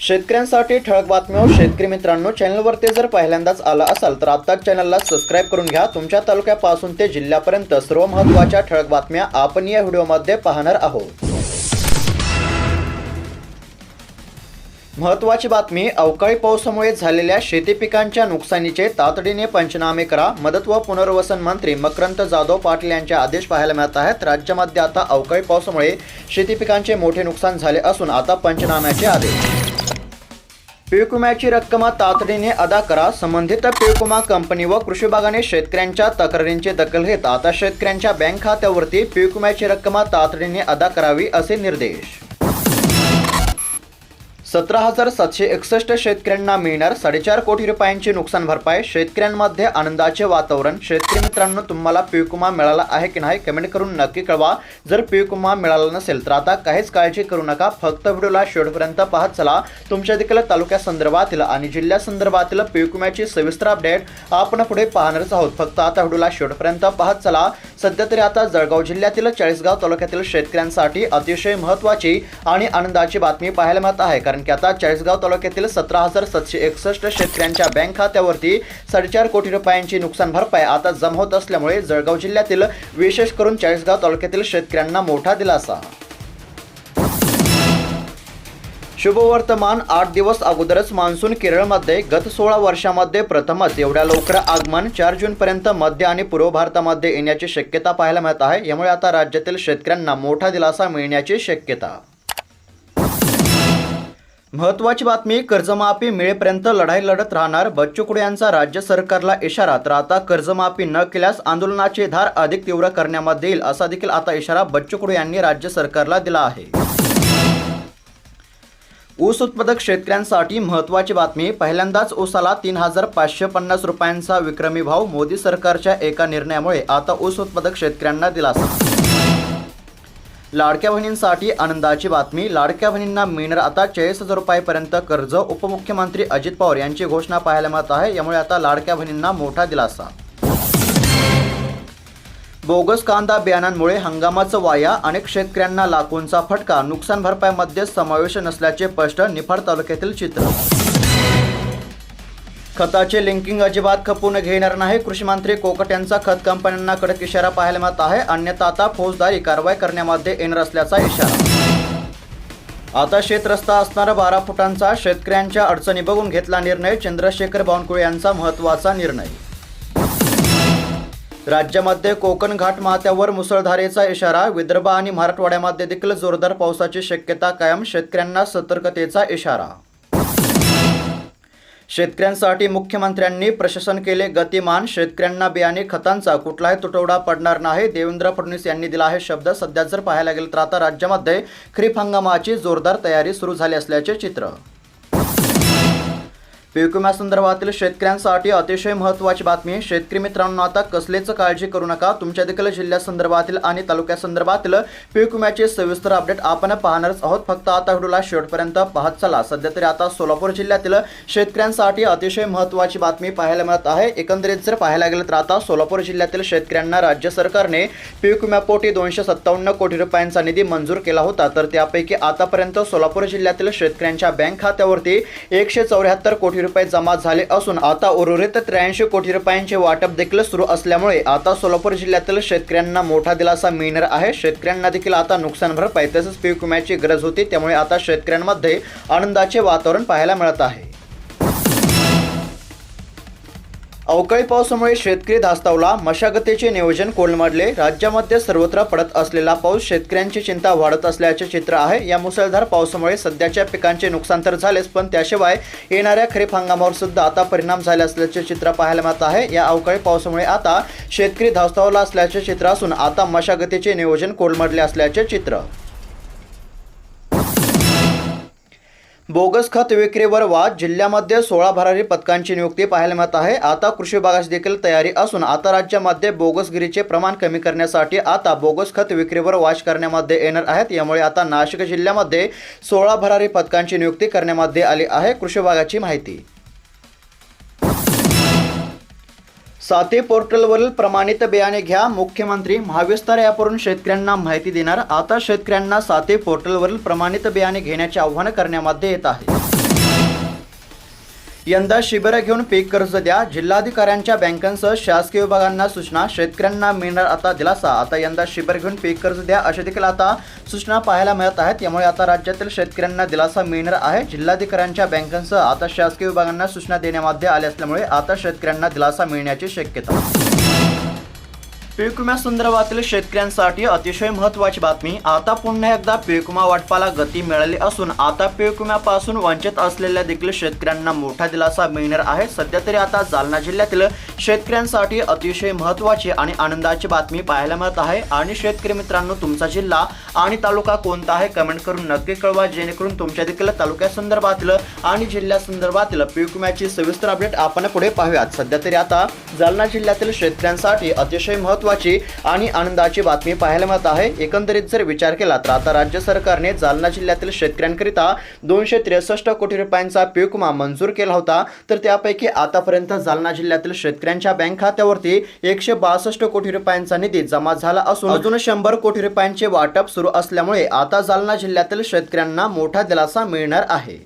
शेतकऱ्यांसाठी ठळक बातम्या हो, शेतकरी मित्रांनो चॅनलवरती जर पहिल्यांदाच आला असाल तर आत्ताच चॅनलला सबस्क्राईब करून घ्या. तुमच्या तालुक्यापासून ते जिल्ह्यापर्यंत सर्व महत्त्वाच्या ठळक बातम्या आपण या व्हिडिओमध्ये पाहणार आहोत. महत्त्वाची बातमी अवकाळी पावसामुळे झालेल्या शेती पिकांच्या नुकसानीचे तातडीने पंचनामे करा. मदत व पुनर्वसन मंत्री मकरंत जाधव पाटील यांचे आदेश पाहायला मिळत आहेत. राज्यामध्ये आता अवकाळी पावसामुळे शेती पिकांचे मोठे नुकसान झाले असून आता पंचनाम्याचे आदेश. पीक विम्याची रक्कम तातडीने अदा करा. संबंधित पीक कंपनी व कृषी विभागाने शेतकऱ्यांच्या तक्रारींची दखल घेत आता शेतकऱ्यांच्या बँक खात्यावरती पीक विम्याची रक्कम तातडीने अदा करावी असे निर्देश. सतरा हजार सातशे एकसष्ट शेतकऱ्यांना मिळणार साडेचार कोटी रुपयांची नुकसान भरपाई. शेतकऱ्यांमध्ये आनंदाचे वातावरण. शेतकरी मित्रांनो तुम्हाला पीक विमा मिळाला आहे की नाही कमेंट करून नक्की कळवा. जर पीक विमा मिळाला नसेल तर आता काहीच काळजी करू नका. फक्त व्हिडिओला शेवटपर्यंत पाहत चला. तुमच्या देखील तालुक्यासंदर्भातील आणि जिल्ह्यासंदर्भातील पीक विम्याची सविस्तर अपडेट आपण पुढे पाहणारच आहोत. फक्त आता व्हिडिओला शेवटपर्यंत पाहत चला. सध्या तरी आता जळगाव जिल्ह्यातील चाळीसगाव तालुक्यातील शेतकऱ्यांसाठी अतिशय महत्त्वाची आणि आनंदाची बातमी पाहायला मिळत आहे. कारण कारण की आता चाळीसगाव तालुक्यातील सतरा हजार सातशे एकसष्ट शेतकऱ्यांच्या बँक खात्यावरती साडेचार कोटी रुपयांची नुकसान भरपाई आता जमा होत असल्यामुळे जळगाव जिल्ह्यातील विशेष करून चाळीसगाव तालुक्यातील शेतकऱ्यांना मोठा दिलासा. शुभवर्तमान आठ दिवस अगोदरच मान्सून केरळमध्ये गत सोळा वर्षामध्ये प्रथमच एवढ्या लवकर आगमन चार जूनपर्यंत मध्य आणि पूर्व भारतामध्ये येण्याची शक्यता पाहायला मिळत आहे. यामुळे आता राज्यातील शेतकऱ्यांना मोठा दिलासा मिळण्याची शक्यता. महत्वाची बातमी कर्जमाफी मिळेपर्यंत लढाई लढत राहणार. बच्चू कडू यांचा राज्य सरकारला इशारा तर आता कर्जमाफी न केल्यास आंदोलनाची धार अधिक तीव्र करण्यामध्ये येईल असा देखील आता इशारा बच्चू कडू यांनी राज्य सरकारला दिला आहे. ऊस उत्पादक शेतकऱ्यांसाठी महत्त्वाची बातमी पहिल्यांदाच ऊसाला तीन हजार पाचशे पन्नास रुपयांचा विक्रमी भाव मोदी सरकारच्या एका निर्णयामुळे आता ऊस उत्पादक शेतकऱ्यांना दिलासा. लाडक्या बहिणींसाठी आनंदाची बातमी. लाडक्या बहिणींना मिळणार आता चाळीस हजार रुपयापर्यंत कर्ज उपमुख्यमंत्री अजित पवार यांची घोषणा पाहायला मिळत आहे. यामुळे आता लाडक्या बहिणींना मोठा दिलासा. बोगस कांदा बियाणांमुळे हंगामाचं वाया अनेक शेतकऱ्यांना लाखोंचा फटका. नुकसान भरपाईमध्ये समावेश नसल्याचे स्पष्ट निफाड तालुक्यातील चित्र. खताचे लिंकिंग अजिबात खपून घेणार नाही. कृषी मंत्री कोकट यांचा खत कंपन्यांना कडक इशारा पाहायला मिळत आहे. अन्यथा आता फौजदारी कारवाई करण्यामध्ये येणार असल्याचा इशारा. आता शेतरस्ता असणारा बारा फुटांचा शेतकऱ्यांच्या अडचणी बघून घेतला निर्णय. चंद्रशेखर बावनकुळे यांचा महत्त्वाचा निर्णय. राज्यामध्ये कोकण घाट माथ्यावर मुसळधारेचा इशारा. विदर्भ आणि मराठवाड्यामध्ये देखील जोरदार पावसाची शक्यता कायम. शेतकऱ्यांना सतर्कतेचा इशारा. शेतकऱ्यांसाठी मुख्यमंत्र्यांनी प्रशासन केले गतिमान शेतकऱ्यांना बियाणे खतांचा कुठलाही तुटवडा पडणार नाही देवेंद्र फडणवीस यांनी दिला आहे शब्द. सध्या जर पाहायला गेलं तर आता राज्यामध्ये खरीप हंगामाची जोरदार तयारी सुरू झाली असल्याचे चित्र. पीक विम्यासंदर्भातील शेतकऱ्यांसाठी अतिशय महत्त्वाची बातमी शेतकरी मित्रांनो आता कसलेच काळजी करू नका. तुमच्या देखील जिल्ह्यासंदर्भातील आणि तालुक्यासंदर्भातील पीक विम्याचे सविस्तर अपडेट आपण पाहणारच आहोत. फक्त आता व्हिडिओला शेवटपर्यंत पाहत चला. सध्या तरी आता सोलापूर जिल्ह्यातील शेतकऱ्यांसाठी अतिशय महत्त्वाची बातमी पाहायला मिळत आहे. एकंदरीत जर पाहायला गेलं तर आता सोलापूर जिल्ह्यातील शेतकऱ्यांना राज्य सरकारने पीक विम्यापोटी दोनशे सत्तावन्न कोटी रुपयांचा निधी मंजूर केला होता. तर त्यापैकी आतापर्यंत सोलापूर जिल्ह्यातील शेतकऱ्यांच्या बँक खात्यावरती एकशे चौऱ्याहत्तर कोटी रुपये जमा झाले असून आता उर्वरित त्र्याऐंशी कोटी रुपयांचे वाटप देखील सुरू असल्यामुळे आता सोलापूर जिल्ह्यातील शेतकऱ्यांना मोठा दिलासा मिळणार आहे. शेतकऱ्यांना देखील आता नुकसान भरपाई तसेच पीक विम्याची गरज होती त्यामुळे आता शेतकऱ्यांमध्ये आनंदाचे वातावरण पाहायला मिळत आहे. अवकाळी पावसामुळे शेतकरी धास्तावला. मशागतीचे नियोजन कोलमडले. राज्यामध्ये सर्वत्र पडत असलेला पाऊस शेतकऱ्यांची चिंता वाढत असल्याचे चित्र आहे. या मुसळधार पावसामुळे सध्याच्या पिकांचे नुकसान तर झालेच पण त्याशिवाय येणाऱ्या खरीप हंगामावर सुद्धा आता परिणाम झाले असल्याचे चित्र पाहायला मिळत आहे. या अवकाळी पावसामुळे आता शेतकरी धास्तावला असल्याचे चित्र असून आता मशागतीचे नियोजन कोलमडले असल्याचे चित्र. बोगस खत विक्रीवर वाद जिल्ह्यामध्ये सोळा भरारी पथकांची नियुक्ती पाहायला मिळत आहे. आता कृषी विभागाची देखील तयारी असून आता राज्यामध्ये बोगसगिरीचे प्रमाण कमी करण्यासाठी आता बोगस खत विक्रीवर वाच करण्यामध्ये येणार आहेत. यामुळे आता नाशिक जिल्ह्यामध्ये सोळा भरारी पथकांची नियुक्ती करण्यामध्ये आली आहे. कृषी विभागाची माहिती. साते पोर्टलवरील प्रमाणित बियाणे घ्या. मुख्यमंत्री महाविस्तार ॲपवरून शेतकऱ्यांना माहिती देणार. आता शेतकऱ्यांना साते पोर्टलवरील प्रमाणित बियाणे घेण्याचे आव्हान करण्यामध्ये येत आहे. यंदा शिबिरं घेऊन पीक कर्ज द्या. जिल्हाधिकाऱ्यांच्या बँकांसह शासकीय विभागांना सूचना. शेतकऱ्यांना मिळणार आता दिलासा. आता यंदा शिबिर घेऊन पीक कर्ज द्या अशा देखील आता सूचना पाहायला मिळत आहेत. यामुळे आता राज्यातील शेतकऱ्यांना दिलासा मिळणार आहे. जिल्हाधिकाऱ्यांच्या बँकांसह आता शासकीय विभागांना सूचना देण्यामध्ये आल्या असल्यामुळे आता शेतकऱ्यांना दिलासा मिळण्याची शक्यता. पीक विम्यासंदर्भातील शेतकऱ्यांसाठी अतिशय महत्त्वाची बातमी. आता पुन्हा एकदा पीक विमा वाटपाला गती मिळाली असून आता पीक विम्यापासून वंचित असलेल्या देखील शेतकऱ्यांना मोठा दिलासा मिळणार आहे. सध्या तरी आता जालना जिल्ह्यातील शेतकऱ्यांसाठी अतिशय महत्त्वाची आणि आनंदाची बातमी पाहायला मिळत आहे. आणि शेतकरी मित्रांनो तुमचा जिल्हा आणि तालुका कोणता आहे कमेंट करून नक्की कळवा जेणेकरून तुमच्या देखील तालुक्यासंदर्भातील आणि जिल्ह्यासंदर्भातील पीक विम्याची सविस्तर अपडेट आपण पुढे पाहूयात. सध्या तरी आता जालना जिल्ह्यातील शेतकऱ्यांसाठी अतिशय महत्वाची आणि आनंदाची बातमी पाहायला मिळत आहे. एकंदरीत जर विचार केला तर आता राज्य सरकारने जालना जिल्ह्यातील शेतकऱ्यांकरिता दोनशे त्रेसष्ट कोटी रुपयांचा पीक विमा मंजूर केला होता. तर त्यापैकी आतापर्यंत जालना जिल्ह्यातील शेतकऱ्यांच्या बँक खात्यावरती एकशे बासष्ट कोटी रुपयांचा निधी जमा झाला असून अजून शंभर कोटी रुपयांचे वाटप सुरू असल्यामुळे आता जालना जिल्ह्यातील शेतकऱ्यांना मोठा दिलासा मिळणार आहे.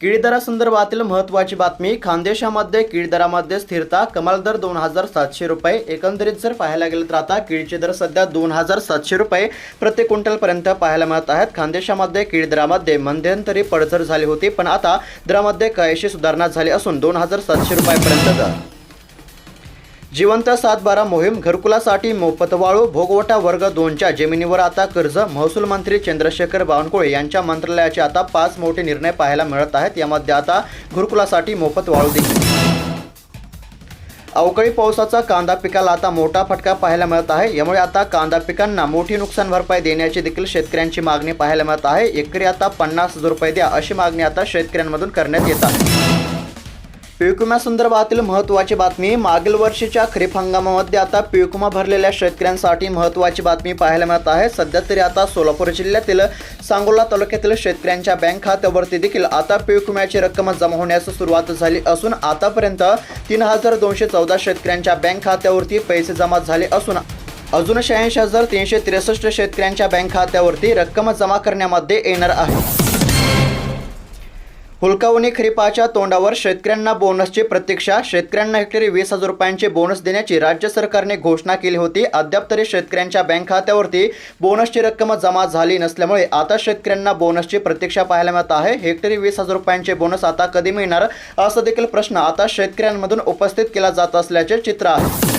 केळी दरासंदर्भातील महत्त्वाची बातमी खानदेशामध्ये किळीदरामध्ये स्थिरता कमाल दर दोन हजार सातशे रुपये एकंदरीत जर पाहायला गेलं तर आता किळीचे दर सध्या दोन हजार सातशे रुपये प्रति क्विंटलपर्यंत पाहायला मिळत आहेत. खानदेशामध्ये किळीदरामध्ये मध्यंतरी पडझड झाली होती पण आता दरामध्ये काहीशी सुधारणा झाली असून दोन हजार सातशे रुपयापर्यंत दर जिवंत सातबारा मोहीम घरकुलासाठी मोफत वाळू भोगवटा वर्ग दोनच्या जमिनीवर आता कर्ज महसूल मंत्री चंद्रशेखर बावनकुळे यांच्या मंत्रालयाचे आता पाच मोठे निर्णय पाहायला मिळत आहेत. यामध्ये आता घरकुलासाठी मोफत वाळू देखील. अवकाळी पावसाचा कांदा पिकाला आता मोठा फटका पाहायला मिळत आहे. यामुळे आता कांदा पिकांना मोठी नुकसान भरपाई देण्याची देखील शेतकऱ्यांची मागणी पाहायला मिळत आहे. एकरी आता पन्नास हजार रुपये द्या अशी मागणी आता शेतकऱ्यांमधून करण्यात येत आहे. पीक विम्यासंदर्भातील महत्त्वाची बातमी. मागील वर्षीच्या खरीप हंगामामध्ये आता पीक विमा भरलेल्या शेतकऱ्यांसाठी महत्त्वाची बातमी पाहायला मिळत आहे. सध्या तरी आता सोलापूर जिल्ह्यातील सांगोला तालुक्यातील शेतकऱ्यांच्या बँक खात्यावरती देखील आता पीक विम्याची रक्कम जमा होण्यास सुरुवात झाली असून आतापर्यंत तीन हजार दोनशे चौदा शेतकऱ्यांच्या बँक खात्यावरती पैसे जमा झाले असून अजून शहाऐंशी हजार तीनशे त्रेसष्ट शेतकऱ्यांच्या बँक खात्यावरती रक्कम जमा करण्यामध्ये येणार आहे. हुलकावणी खरीपाच्या तोंडावर शेतकऱ्यांना बोनसची प्रतीक्षा. शेतकऱ्यांना हेक्टरी वीस हजार रुपयांचे बोनस देण्याची राज्य सरकारने घोषणा केली होती. अद्याप तरी शेतकऱ्यांच्या बँक खात्यावरती बोनसची रक्कम जमा झाली नसल्यामुळे आता शेतकऱ्यांना बोनसची प्रतीक्षा पाहायला मिळत आहे. हेक्टरी वीस हजार रुपयांचे बोनस आता कधी मिळणार? असा देखील प्रश्न आता शेतकऱ्यांमधून उपस्थित केला जात असल्याचे चित्र आहे.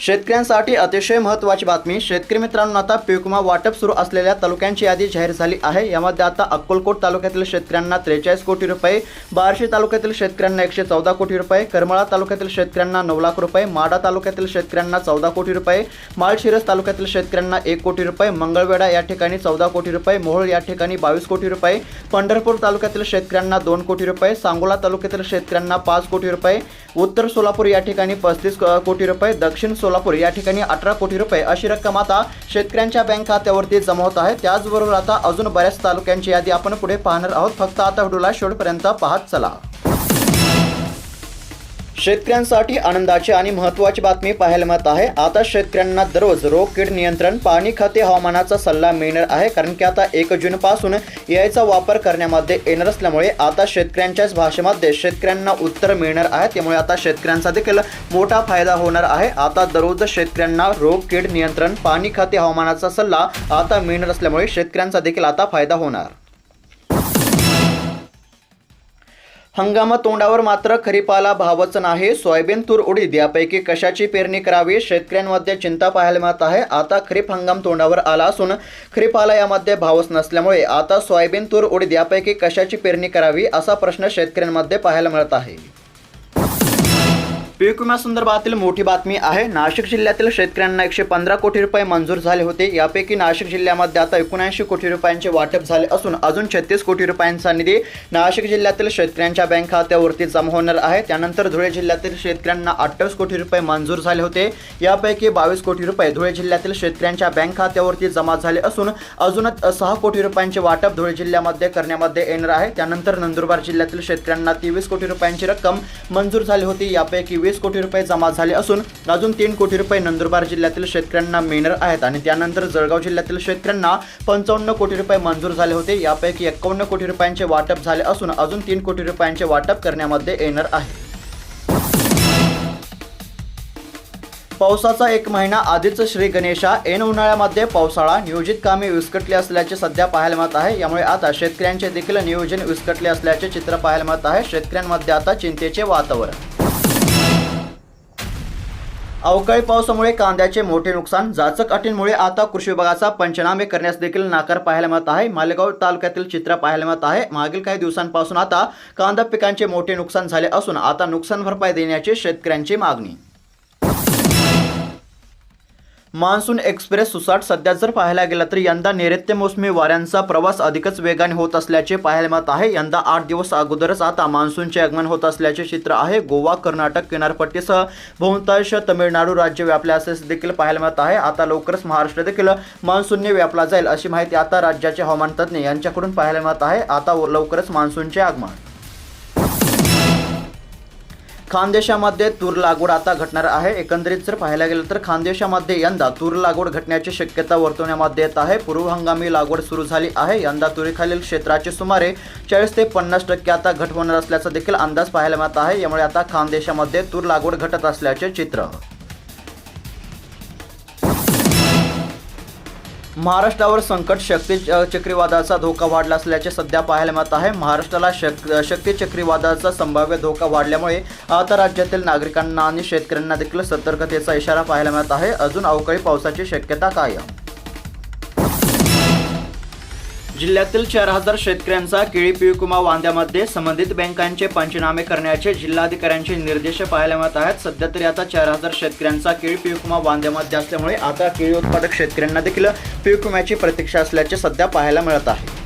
शेतकऱ्यांसाठी अतिशय महत्त्वाची बातमी. शेतकरी मित्रांनो आता पिकमा वाटप सुरू असलेल्या तालुक्यांची यादी जाहीर झाली आहे. यामध्ये आता अक्कलकोट तालुक्यातील शेतकऱ्यांना त्रेचाळीस कोटी रुपये बार्शी तालुक्यातील शेतकऱ्यांना एकशे चौदा कोटी रुपये करमळा तालुक्यातील शेतकऱ्यांना नऊ लाख रुपये माडा तालुक्यातील शेतकऱ्यांना चौदा कोटी रुपये माळशिरस तालुक्यातील शेतकऱ्यांना एक कोटी रुपये मंगळवेढा या ठिकाणी चौदा कोटी रुपये मोहोळ या ठिकाणी बावीस कोटी रुपये पंढरपूर तालुक्यातील शेतकऱ्यांना दोन कोटी रुपये सांगोला तालुक्यातील शेतकऱ्यांना पाच कोटी रुपये उत्तर सोलापूर या ठिकाणी पस्तीस कोटी रुपये दक्षिण सोलापूर या ठिकाणी अठरा कोटी रुपये अशी रक्कम आता शेतकऱ्यांच्या बँक खात्यावरती जमा होत आहे. त्याचबरोबर आता अजून बऱ्याच तालुक्यांची यादी आपण पुढे पाहणार आहोत. फक्त आता व्हिडिओला शेवटपर्यंत पाहत चला. शेतकऱ्यांसाठी आनंदाची आणि महत्त्वाची बातमी पाहायला मिळत आहे. आता शेतकऱ्यांना दररोज रोग कीड नियंत्रण पाणी खाते हवामानाचा सल्ला मिळणार आहे. कारण की आता एक जून पासून याचा वापर करण्यामध्ये येणार असल्यामुळे आता शेतकऱ्यांच्याच भाषेमध्ये शेतकऱ्यांना उत्तर मिळणार आहे. त्यामुळे आता शेतकऱ्यांचा देखील मोठा फायदा होणार आहे. आता दररोज शेतकऱ्यांना रोग कीड नियंत्रण पाणी खाते हवामानाचा सल्ला आता मिळणार असल्यामुळे शेतकऱ्यांचा देखील आता फायदा होणार. हंगाम तोंडावर मात्र खरीपाला भावच नाही. सोयाबीन तूर उडीद यापैकी कशाची पेरणी करावी? शेतकऱ्यांमध्ये चिंता पाहायला मिळत आहे. आता खरीप हंगाम तोंडावर आला असून खरीपाला यामध्ये भावच नसल्यामुळे आता सोयाबीन तूर उडीद यापैकी कशाची पेरणी करावी असा प्रश्न शेतकऱ्यांमध्ये पाहायला मिळत आहे. पीक विम्यासंदर्भातील मोठी बातमी आहे. नाशिक जिल्ह्यातील शेतकऱ्यांना एकशे पंधरा कोटी रुपये मंजूर झाले होते. यापैकी नाशिक जिल्ह्यामध्ये आता एकोणऐंशी कोटी रुपयांचे वाटप झाले असून अजून छत्तीस कोटी रुपयांचा निधी नाशिक जिल्ह्यातील शेतकऱ्यांच्या बँक खात्यावरती जमा होणार आहे. त्यानंतर धुळे जिल्ह्यातील शेतकऱ्यांना अठ्ठावीस कोटी रुपये मंजूर झाले होते. यापैकी बावीस कोटी रुपये धुळे जिल्ह्यातील शेतकऱ्यांच्या बँक खात्यावरती जमा झाले असून अजून सहा कोटी रुपयांचे वाटप धुळे जिल्ह्यामध्ये करण्यामध्ये येणार आहे. त्यानंतर नंदुरबार जिल्ह्यातील शेतकऱ्यांना तेवीस कोटी रुपयांची रक्कम मंजूर झाली होती. यापैकी वीस कोटी रुपये जमा झाले असून अजून तीन कोटी रुपये नंदुरबार जिल्ह्यातील शेतकऱ्यांना मिळणार आहेत. आणि त्यानंतर जळगाव जिल्ह्यातील शेतकऱ्यांना पंचावन्न कोटी रुपये मंजूर झाले होते. यापैकी एकावन्न कोटी रुपयांचे वाटप झाले असून अजून तीन कोटी रुपयांचे वाटप करण्यामध्ये येणार आहे. पावसाचा एक महिना आधीच श्री गणेशा ऐन उन्हाळ्यामध्ये पावसाळा नियोजित कामे विस्कटली असल्याचे सध्या पाहायला मिळत आहे. यामुळे आता शेतकऱ्यांचे देखील नियोजन विस्कटले असल्याचे चित्र पाहायला मिळत आहे. शेतकऱ्यांमध्ये आता चिंतेचे वातावरण. अवकाळी पावसामुळे कांद्याचे मोठे नुकसान जाचक अटींमुळे आता कृषी विभागाचा पंचनामे करण्यास देखील नाकार पाहायला मिळत आहे. मालेगाव तालुक्यातील चित्र पाहायला मिळत आहे. मागील काही दिवसांपासून आता कांदा पिकांचे मोठे नुकसान झाले असून आता नुकसान भरपाई देण्याची शेतकऱ्यांची मागणी. मान्सून एक्सप्रेस सुसाट सध्या जर पाहायला गेला तर यंदा नैऋत्य मोसमी वाऱ्यांचा प्रवास अधिकच वेगाने होत असल्याचे पाहायला मिळत आहे. यंदा आठ दिवस अगोदरच आता मान्सूनचे आगमन होत असल्याचे चित्र आहे. गोवा कर्नाटक किनारपट्टीसह बहुतांश तमिळनाडू राज्य व्यापले असल्याचे देखील पाहायला मिळत आहे. आता लवकरच महाराष्ट्र देखील मान्सूनने व्यापला जाईल अशी माहिती आता राज्याचे हवामान तज्ज्ञ यांच्याकडून पाहायला मिळत आहे. आता लवकरच मान्सूनचे आगमन खानदेशामध्ये तूर लागवड आता घटणार आहे. एकंदरीत जर पाहायला गेलं तर खानदेशामध्ये यंदा तूर लागवड घटण्याची शक्यता वर्तवण्यामध्ये येत आहे. पूर्व हंगामी लागवड सुरू झाली आहे. यंदा तुरीखालील क्षेत्राचे सुमारे चाळीस ते पन्नास टक्के आता घट होणार असल्याचा देखील अंदाज पाहायला मिळत आहे. यामुळे आता खानदेशामध्ये तूर लागवड घटत असल्याचे चित्र महाराष्ट्रावर संकट शक्ती च- धोका वाढला असल्याचे सध्या पाहायला मिळत आहे. महाराष्ट्राला शक शक्ती चक्रीवादाचा संभाव्य धोका वाढल्यामुळे आता राज्यातील नागरिकांना आणि शेतकऱ्यांना देखील सतर्कतेचा इशारा पाहायला मिळत आहे. अजून अवकाळी पावसाची शक्यता कायम. जिल्ह्यातील चार हजार शेतकऱ्यांचा केळी पीक वांद्यामध्ये संबंधित बँकांचे पंचनामे करण्याचे जिल्हाधिकाऱ्यांचे निर्देश पाहायला मिळत आहेत. सध्या तरी आता चार हजार शेतकऱ्यांचा केळी पीक वांद्यामध्ये असल्यामुळे आता केळी उत्पादक शेतकऱ्यांना देखील पीक विम्याची प्रतीक्षा असल्याचे सध्या पाहायला मिळत आहे.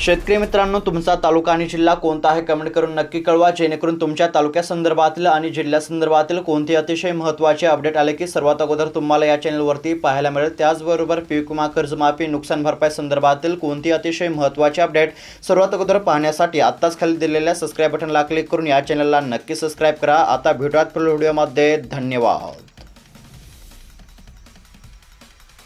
शेतकरी मित्रांनो तुमचा तालुका आणि जिल्हा कोणता आहे कमेंट करून नक्की कळवा. जेणेकरून तुमच्या तालुक्यासंदर्भातील आणि जिल्ह्यासंदर्भातील कोणते अतिशय महत्त्वाचे अपडेट आले की सर्वात अगोदर तुम्हाला या चॅनलवरती पाहायला मिळेल. त्याचबरोबर पीक विमा कर्जमाफी नुकसान भरपाई संदर्भातील कोणती अतिशय महत्त्वाचे अपडेट सर्वात अगोदर पाहण्यासाठी आत्ताच खाली दिलेल्या सबस्क्राईब बटनला क्लिक करून या चॅनलला नक्की सबस्क्राईब करा. आता भेटूयात पुढील व्हिडिओमध्ये धन्यवाद.